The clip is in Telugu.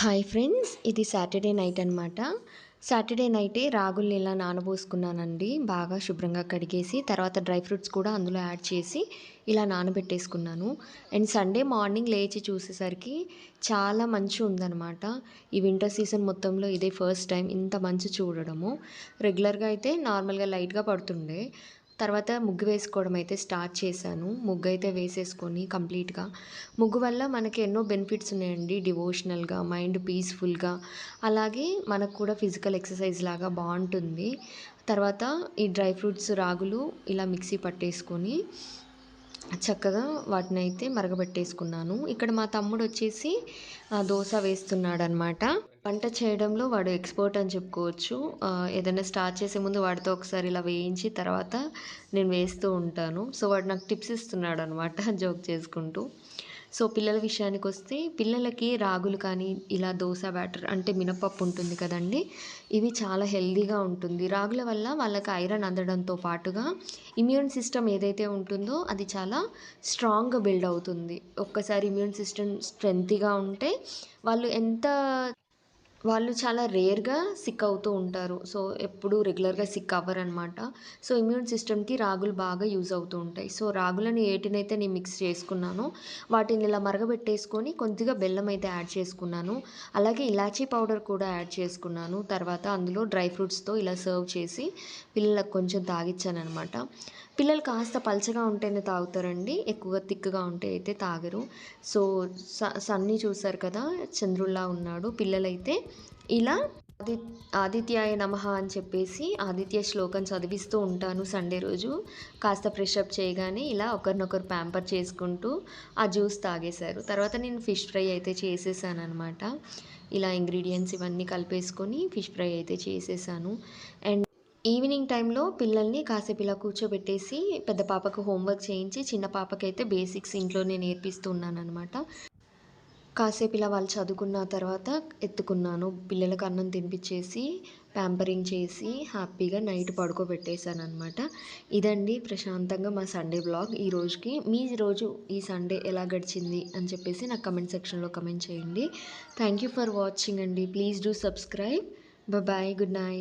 హాయ్ ఫ్రెండ్స్ ఇది సాటర్డే నైట్ అనమాట సాటర్డే నైటే రాగుల్ని ఇలా నానబోసుకున్నానండి. బాగా శుభ్రంగా కడిగేసి తర్వాత డ్రై ఫ్రూట్స్ కూడా అందులో యాడ్ చేసి ఇలా నానబెట్టేసుకున్నాను. అండ్ సండే మార్నింగ్ లేచి చూసేసరికి చాలా మంచు ఉందన్నమాట. ఈ వింటర్ సీజన్ మొత్తంలో ఇదే ఫస్ట్ టైం ఇంత మంచు చూడడము. రెగ్యులర్గా అయితే నార్మల్గా లైట్గా పడుతుండే. తర్వాత ముగ్గు వేసుకోవడం అయితే స్టార్ట్ చేశాను. ముగ్గు అయితే వేసేసుకొని కంప్లీట్గా. ముగ్గు వల్ల మనకి ఎన్నో బెనిఫిట్స్ ఉన్నాయండి. డివోషనల్గా మైండ్ పీస్ఫుల్గా. అలాగే మనకు కూడా ఫిజికల్ ఎక్సర్సైజ్ లాగా బాగుంటుంది. తర్వాత ఈ డ్రై ఫ్రూట్స్ రాగులు ఇలా మిక్సీ పట్టేసుకొని చక్కగా వాటిని అయితే మరగబెట్టేసుకున్నాను. ఇక్కడ మా తమ్ముడు వచ్చేసి దోశ వేస్తున్నాడు అనమాట వంట చేయడంలో వాడు ఎక్స్పర్ట్ అని చెప్పుకోవచ్చు. ఏదైనా స్టార్ట్ చేసే ముందు వాడితో ఒకసారి ఇలా వేయించి తర్వాత నేను వేస్తూ ఉంటాను. సో వాడు నాకు టిప్స్ ఇస్తున్నాడు అనమాట జోక్ చేసుకుంటూ. సో పిల్లల విషయానికి వస్తే పిల్లలకి రాగులు కానీ ఇలా దోశ బ్యాటర్ అంటే మినపప్పు ఉంటుంది కదండి ఇవి చాలా హెల్దీగా ఉంటుంది. రాగుల వల్ల వాళ్ళకి ఐరన్ అందడంతో పాటుగా ఇమ్యూన్ సిస్టమ్ ఏదైతే ఉంటుందో అది చాలా స్ట్రాంగ్గా బిల్డ్ అవుతుంది. ఒక్కసారి ఇమ్యూన్ సిస్టమ్ స్ట్రెంగ్గా ఉంటే వాళ్ళు ఎంత వాళ్ళు చాలా రేర్గా సిక్ అవుతూ ఉంటారు. సో ఎప్పుడూ రెగ్యులర్గా సిక్ అవ్వరు అనమాట సో ఇమ్యూన్ సిస్టమ్కి రాగులు బాగా యూజ్ అవుతూ ఉంటాయి. సో రాగులను ఏటినైతే నేను మిక్స్ చేసుకున్నాను వాటిని ఇలా మరగబెట్టేసుకొని కొద్దిగా బెల్లం అయితే యాడ్ చేసుకున్నాను. అలాగే ఇలాచీ పౌడర్ కూడా యాడ్ చేసుకున్నాను. తర్వాత అందులో డ్రై ఫ్రూట్స్తో ఇలా సర్వ్ చేసి పిల్లలకు కొంచెం తాగిచ్చాను అనమాట పిల్లలు కాస్త పలచగా ఉంటేనే తాగుతారండి. ఎక్కువగా తిక్కుగా ఉంటే అయితే తాగరు. సో సన్ని చూసారు కదా చంద్రుల్లా ఉన్నాడు. పిల్లలైతే ఇలా ఆది ఆదిత్యాయ నమ అని చెప్పేసి ఆదిత్య శ్లోకం చదివిస్తూ ఉంటాను సండే రోజు. కాస్త ఫ్రెషప్ చేయగానే ఇలా ఒకరినొకరు ప్యాంపర్ చేసుకుంటూ ఆ జ్యూస్ తాగేశారు. తర్వాత నేను ఫిష్ ఫ్రై అయితే చేసేసాను అనమాట ఇలా ఇంగ్రీడియంట్స్ ఇవన్నీ కలిపేసుకొని ఫిష్ ఫ్రై అయితే చేసేసాను. అండ్ ఈవినింగ్ టైంలో పిల్లల్ని కాసేపు ఇలా కూర్చోబెట్టేసి పెద్ద పాపకు హోంవర్క్ చేయించి చిన్న పాపకైతే బేసిక్స్ ఇంట్లోనే నేర్పిస్తున్నాను అనమాట కాసేపు ఇలా వాళ్ళు చదువుకున్న తర్వాత ఎత్తుకున్నాను. పిల్లలకు అన్నం తినిపించేసి ప్యాంపరింగ్ చేసి హ్యాపీగా నైట్ పడుకోబెట్టేశాను అనమాట ఇదండి ప్రశాంతంగా మా సండే బ్లాగ్. ఈ రోజుకి మీ రోజు ఈ సండే ఎలా గడిచింది అని చెప్పేసి నాకు కమెంట్ సెక్షన్లో కమెంట్ చేయండి. థ్యాంక్ యూ ఫర్ వాచింగ్ అండి. Please do subscribe. Bye good night.